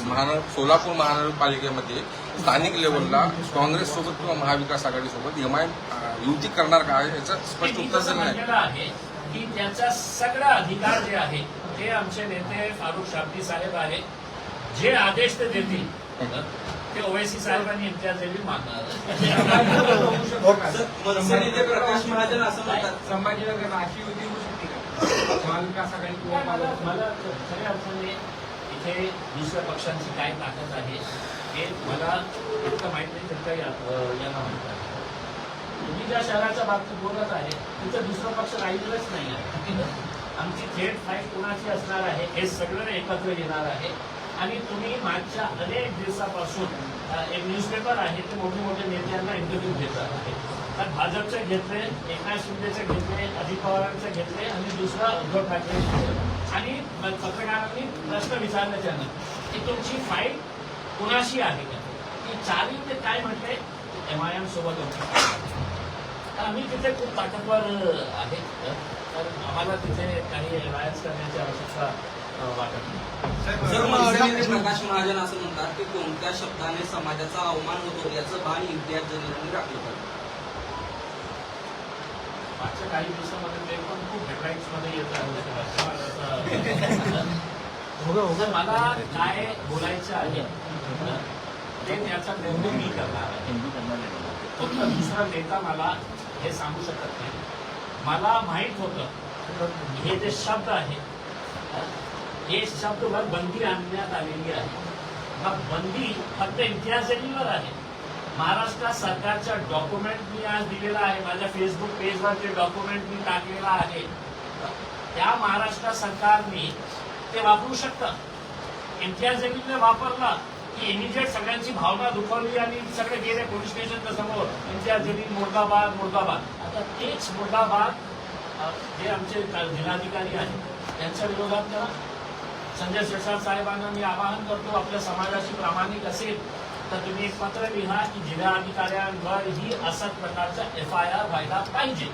महानगर सोलापूर महानगरपालिकेमध्ये स्थानिक लेवलला काँग्रेस सोबत किंवा महाविकास आघाडी सोबत एम आय युती करणार का याचं स्पष्ट उत्तर दिलं नाही की त्याचा सगळा अधिकार जे आहे ते आमचे नेते फारुख शाब्दी साहेब आहे. जे आदेश ते देतील. ते ओवेसी साहेबांनी इम्तियाज जलील मागणार प्रकाश महाजन असं म्हणतात. संभाजीनगर अशी युती होऊ शकते का? महाविकास आघाडी किंवा मला खऱ्या अर्थाने इथे दुसऱ्या पक्षांची काय ताकद आहे हे मला इतकं माहीत नाही तितकं यांना माहीत आहे. तुम्ही ज्या शहराच्या बाबतीत बोलत आहे तिथं दुसरा पक्ष राहिलेलाच नाही आहे. आमची थेट फाईट कुणाची असणार आहे हे सगळं एकत्र येणार आहे. आणि तुम्ही मागच्या अनेक दिवसापासून एक न्यूजपेपर आहे ते मोठे मोठे नेत्यांना इंटरव्ह्यू देतात आहे. तर भाजपचे घेतले एकनाथ शिंदेचे घेतले अजित पवारांचे घेतले आणि दुसरा उद्धव ठाकरे आणि पत्रकारांनी प्रश्न विचारले त्यांना की तुमची फाईट कुणाशी आहे का की चारी ते काय म्हटले? एम आय एम सोबत होते. तर आम्ही तिथे खूप ताकदवर आहे तर आम्हाला तिथे काही रायच करण्याची आवश्यकता वाटत नाही. प्रकाश महाजन असं म्हणतात की कोणत्या शब्दाने समाजाचा अवमान होतो याचं भान इम्तियाज जलीलांनी राखलं पाहिजे. मागच्या काही दिवसामध्ये ते पण खूप येत आहे. मला काय बोलायचं आहे ते त्याचा निर्णय मी करणार आहे. फक्त दुसरा नेता मला हे सांगू शकत नाही. मला माहीत होतं हे जे शब्द आहे हे शब्दवर बंदी आणण्यात आलेली आहे. मग बंदी फक्त जलीलवर आहे. महाराष्ट्र सरकारच्या डॉक्युमेंट मी आज दिलेला आहे. माझ्या फेसबुक पेजवर ते डॉक्युमेंट मी टाकलेला आहे. त्या महाराष्ट्र सरकारने ते वापरू शकतं. इम्तियाज जमीनने वापरला की इमिजिएट सगळ्यांची भावना दुखवली आणि सगळे गेले पोलीस स्टेशनच्या समोर. इम्तियाज जमीन मुर्दाबाद मुर्दाबाद. आता तेच मुर्दाबाद जे आमचे जिल्हाधिकारी आहेत त्यांच्या विरोधात करा संजय शिरसाट साहेबांना मी आवाहन करतो आपल्या समाजाशी प्रामाणिक असेल तर तुम्ही एक पत्र लिहा की जिल्हाधिकाऱ्यांवर ही असाच प्रकारचा एफ आय आर व्हायला पाहिजे